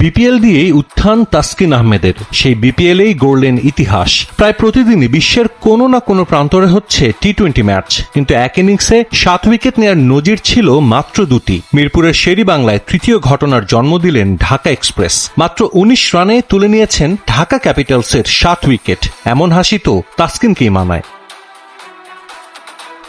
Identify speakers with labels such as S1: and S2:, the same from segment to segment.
S1: BPL দিয়েই উত্থান তাসকিন আহমেদের। সেই বিপিএলেই গড়লেন ইতিহাস। প্রায় প্রতিদিনই বিশ্বের কোনো না কোনো প্রান্তরে হচ্ছে টি টোয়েন্টি ম্যাচ। কিন্তু এক ইনিংসে সাত উইকেট নেয়ার নজির ছিল মাত্র দুটি। মিরপুরের শেরি বাংলায় তৃতীয় ঘটনার জন্ম দিলেন ঢাকা এক্সপ্রেস। মাত্র উনিশ রানে তুলে নিয়েছেন ঢাকা ক্যাপিটালসের সাত উইকেট। এমন হাসি তো তাসকিনকেই মানায়।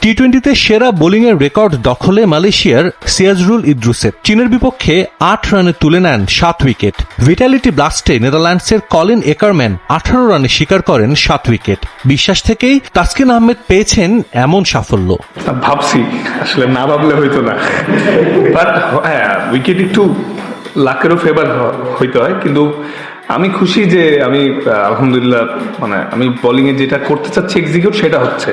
S1: টি টোয়েন্টিতে সেরা বোলিংয়ের রেকর্ড দখলে মালয়েশিয়ার সিয়াজরুল ইদ্রুসের চীনের বিপক্ষে আট রানে তুলে নেন সাত উইকেট। ভিটালিটি ব্লাস্টে নেদারল্যান্ডসের কলিন একারম্যান আঠারো রানে স্বীকার করেন সাত উইকেট। বিশ্বাস থেকেই তাসকিন আহমেদ পেয়েছেন এমন সাফল্য।
S2: ভাবছি, আসলে না ভাবলে হইতো না। বাট হ্যাঁ উইকেট একটু লাকেরও ফেভার হইতে হয়, কিন্তু আমি খুশি যে আমি আলহামদুলিল্লাহ মানে আমি বোলিং এ যেটা করতে চাচ্ছি এক্সিকিউট সেটা হচ্ছে।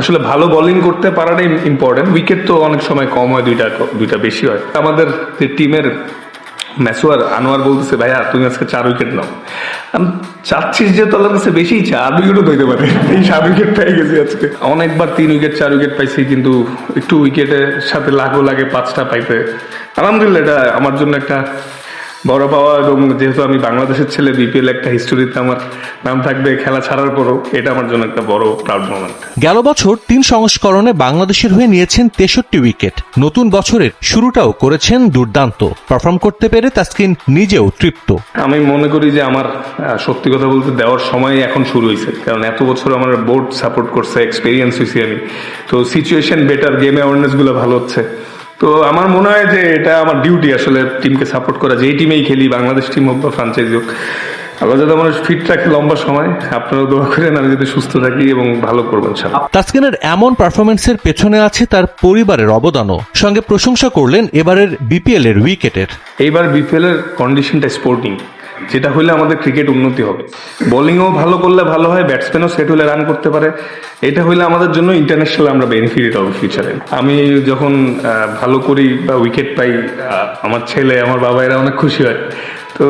S2: আসলে ভালো বোলিং করতে পারাটাই ইম্পর্টেন্ট উইকেট তো অনেক সময় কম হয়, দুইটা দুইটা বেশি হয়। আমাদের যে টিমের ম্যাসুয়ার আনোয়ার বলতেছে, ভাইয়া, তুমি আজকে চার উইকেট নাও। আমি চাচ্ছিস যে তোর কাছে বেশি চার উইকেটও ধরতে পারে। এই সাত উইকেট পেয়ে গেছি আজকে। অনেকবার তিন উইকেট চার উইকেট পাইছি, কিন্তু একটু উইকেটের সাথে লাগো লাগে, পাঁচটা পাইতে। আলহামদুলিল্লাহ, এটা আমার জন্য একটা বড় পাওয়া এবং যেহেতু আমি বাংলাদেশের ছেলে বিপিএল একটা হিস্টোরিতে আমার নাম থাকবে খেলা ছাড়ার পরও এটা আমার জন্য একটা বড় প্রাউড মোমেন্ট
S1: গেল বছর তিন সংস্করণে বাংলাদেশের হয়ে নিয়েছেন তেষট্টি উইকেট নতুন বছরের শুরুটাও করেছেন দুর্দান্ত। পারফর্ম করতে পেরে তাসকিন নিজেও তৃপ্ত।
S2: আমি মনে করি যে আমার সত্যি কথা বলতে দেওয়ার সময় এখন শুরু হয়েছে। কারণ এত বছর আমার বোর্ড সাপোর্ট করছে এক্সপিরিয়েন্স হয়েছি আমি। তো সিচুয়েশন বেটার গেম অ্যাওয়ারনেসগুলো ভালো হচ্ছে। তো আমার মনে হয় যে এটা আমার ডিউটি আসলে টিমকে সাপোর্ট করা যেই টিমেই খেলি বাংলাদেশ টিম হোক বা ফ্রাঞ্চাইজি হোক। আল্লাহ যাতে আমার ফিট থাকে লম্বা সময় আপনারা দোয়া করেন আমি যদি সুস্থ থাকি এবং ভালো করবেন
S1: তাসকিনের এমন পারফরমেন্সের পেছনে আছে তার পরিবারের অবদানও। সঙ্গে প্রশংসা করলেন এবারের বিপিএল এর উইকেটের
S2: এইবার বিপিএল এর কন্ডিশনটা স্পোর্টিং যেটা হলে আমাদের ক্রিকেট উন্নতি হবে। বোলিংও ভালো করলে ভালো হয় ব্যাটসম্যানও সেট হলে রান করতে পারে। এটা হলে আমাদের জন্য ইন্টারন্যাশনাল আমরা বেনিফিট হবে ফিউচারে আমি যখন ভালো করি বা উইকেট পাই আমার ছেলে, আমার বাবা এরা অনেক খুশি হয়। তো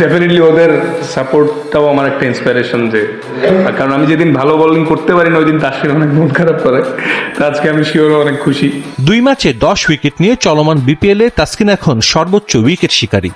S2: ডেফিনেটলি ওদের সাপোর্টটাও আমার একটা ইন্সপিরেশন যে কারণ আমি যেদিন ভালো বোলিং করতে পারি না, ওই দিন তাসকিন অনেক মন খারাপ করে। তো আজকে আমি শিওর অনেক খুশি।
S1: দুই ম্যাচে দশ উইকেট নিয়ে চলমান বিপিএল তাসকিন এখন সর্বোচ্চ উইকেট শিকারী।